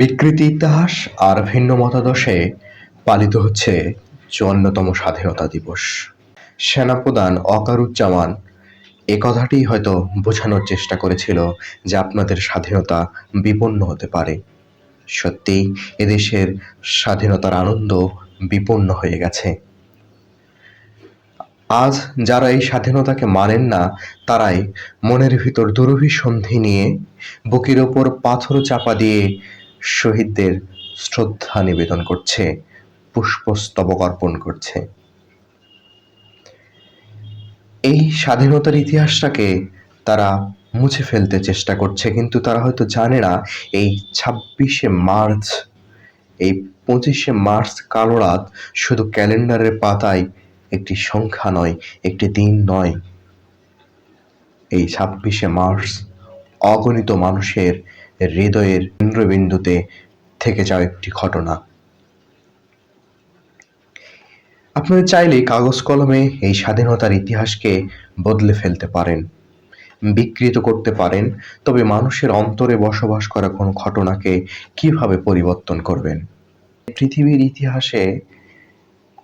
বিকৃতি ইতিহাস আর ভিন্ন মতাদর্শে পালিত হচ্ছে চুয়ান্নতম স্বাধীনতা দিবস। সেনাপ্রধান অকারুজ্জামান, এ কথাটি হয়তো বোঝানোর চেষ্টা করেছিল যে আপনাদের স্বাধীনতা বিপন্ন হতে পারে। সত্যিই এদেশের স্বাধীনতার আনন্দ বিপন্ন হয়ে গেছে। আজ যারা এই স্বাধীনতাকে মানেন না, তারাই মনের ভিতর দুরভিসন্ধি নিয়ে বুকের ওপর পাথর চাপা দিয়ে শহীদদের শ্রদ্ধা নিবেদন করছে পুষ্পস্তবক অর্পণ করছে। এই স্বাধীনতার ইতিহাসটাকে তারা মুছে ফেলতে চেষ্টা করছে, কিন্তু তারা হয়তো জানে না, এই ছাব্বিশে মার্চ, এই পঁচিশে মার্চ কালো রাত শুধু ক্যালেন্ডারের পাতায় একটি সংখ্যা নয়, একটি দিন নয়। এই ছাব্বিশে মার্চ অগণিত মানুষের হৃদয়ের কেন্দ্রবিন্দুতে থেকে যাওয়া একটি ঘটনা। আপনারা চাইলে কাগজ কলমে এই স্বাধীনতার ইতিহাসকে বদলে ফেলতে পারেন, বিকৃত করতে পারেন, তবে মানুষের অন্তরে বসবাস করা কোনো ঘটনাকে কীভাবে পরিবর্তন করবেন? পৃথিবীর ইতিহাসে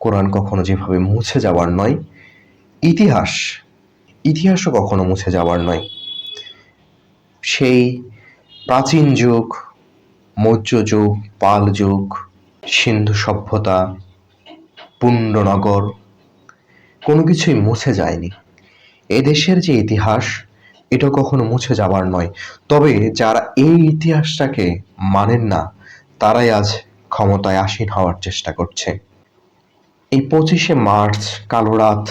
কোরআন কখনো যেভাবে মুছে যাওয়ার নয়, ইতিহাস, ইতিহাসও কখনো মুছে যাওয়ার নয়। সেই প্রাচীন যুগ, মৌর্য যুগ, পাল যুগ, সিন্ধু সভ্যতা পুণ্ডনগর কোনো কিছুই মুছে যায়নি। এদেশের যে ইতিহাস, এটা কখনো মুছে যাবার নয়। তবে যারা এই ইতিহাসটাকে মানেন না, তারাই আজ ক্ষমতায় আসীন হওয়ার চেষ্টা করছে। এই পঁচিশে মার্চ, কালো রাত,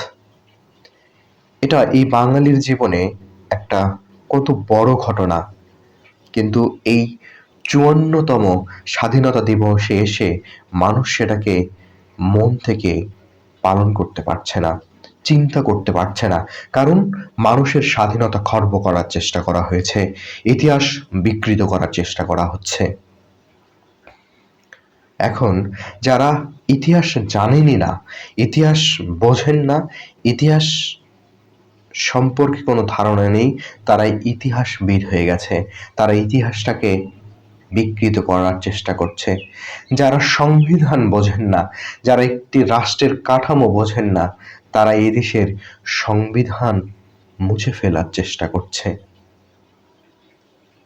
এটা এই বাঙালির জীবনে একটা কত বড় ঘটনা। কিন্তু এই চুয়ান্নতম স্বাধীনতা দিবসে এসে মানুষ সেটাকে মন থেকে পালন করতে পারছে না, চিন্তা করতে পারছে না। কারণ মানুষের স্বাধীনতা খর্ব করার চেষ্টা করা হয়েছে, ইতিহাস বিকৃত করার চেষ্টা করা হচ্ছে। এখন যারা ইতিহাস জানেনই না, ইতিহাস বোঝেন না, ইতিহাস সম্পর্কে কোনো ধারণা নেই তারাই ইতিহাসবিদ হয়ে গেছে। তারা ইতিহাসটাকে বিকৃত করার চেষ্টা করছে। যারা সংবিধান বোঝেন না, যারা একটি রাষ্ট্রের কাঠামো বোঝেন না, তারা এদেশের সংবিধান মুছে ফেলার চেষ্টা করছে।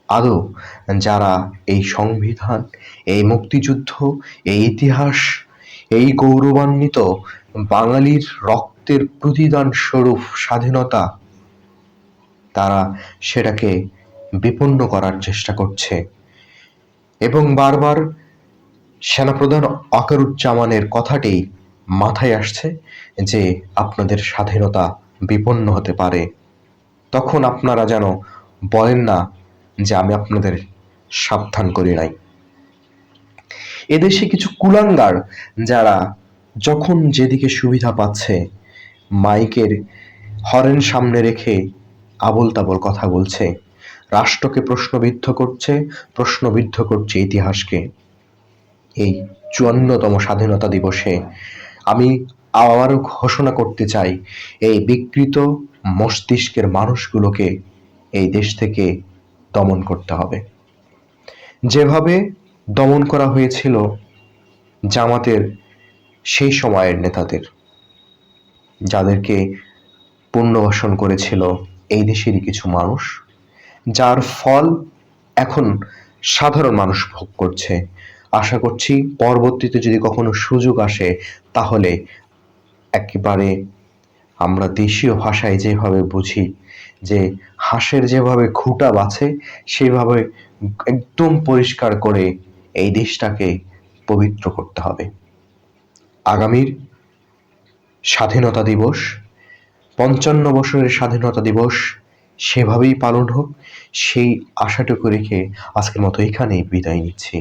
আদৌ যারা এই সংবিধান, এই মুক্তিযুদ্ধ, এই ইতিহাস, এই গৌরবান্বিত বাঙালির রক্তের প্রতিদান স্বরূপ স্বাধীনতা, তারা সেটাকে বিপন্ন করার চেষ্টা করছে। এবং বারবার সেনাপ্রধান অকারুজ্জামানের কথাটি মাথায় আসছে যে আপনাদের স্বাধীনতা বিপন্ন হতে পারে। তখন আপনারা যেন বলেন না যে আমি আপনাদের সাবধান করি নাই। এদেশে কিছু কুলাঙ্গার যারা যখন যেদিকে সুবিধা পাচ্ছে মাইকের হরেন সামনে রেখে আবল তাবল কথা বলছে। রাষ্ট্রকে প্রশ্নবিদ্ধ করছে প্রশ্নবিদ্ধ করছে ইতিহাসকে। এই চুয়ান্নতম স্বাধীনতা দিবসে আমি আবারও ঘোষণা করতে চাই, এই বিকৃত মস্তিষ্কের মানুষগুলোকে এই দেশ থেকে দমন করতে হবে। যেভাবে দমন করা হয়েছিল জামাতের সেই সময়ের নেতাদের। যাদেরকে পুনর্বাসন করেছিল এই দেশেরই কিছু মানুষ, যার ফল এখন সাধারণ মানুষ ভোগ করছে। আশা করছি পরবর্তীতে যদি কখনো সুযোগ আসে, তাহলে একেবারে আমরা দেশীয় ভাষায় যেভাবে বুঝি, যে হাঁসের যেভাবে খুঁটা বাছে সেইভাবে একদম পরিষ্কার করে এই দেশটাকে পবিত্র করতে হবে। আগামীর স্বাধীনতা দিবস, পঞ্চান্ন বছরের স্বাধীনতা দিবস সেভাবেই পালন হোক, সেই আশাটুকু রেখে আজকের মতো এখানেই বিদায় নিচ্ছি।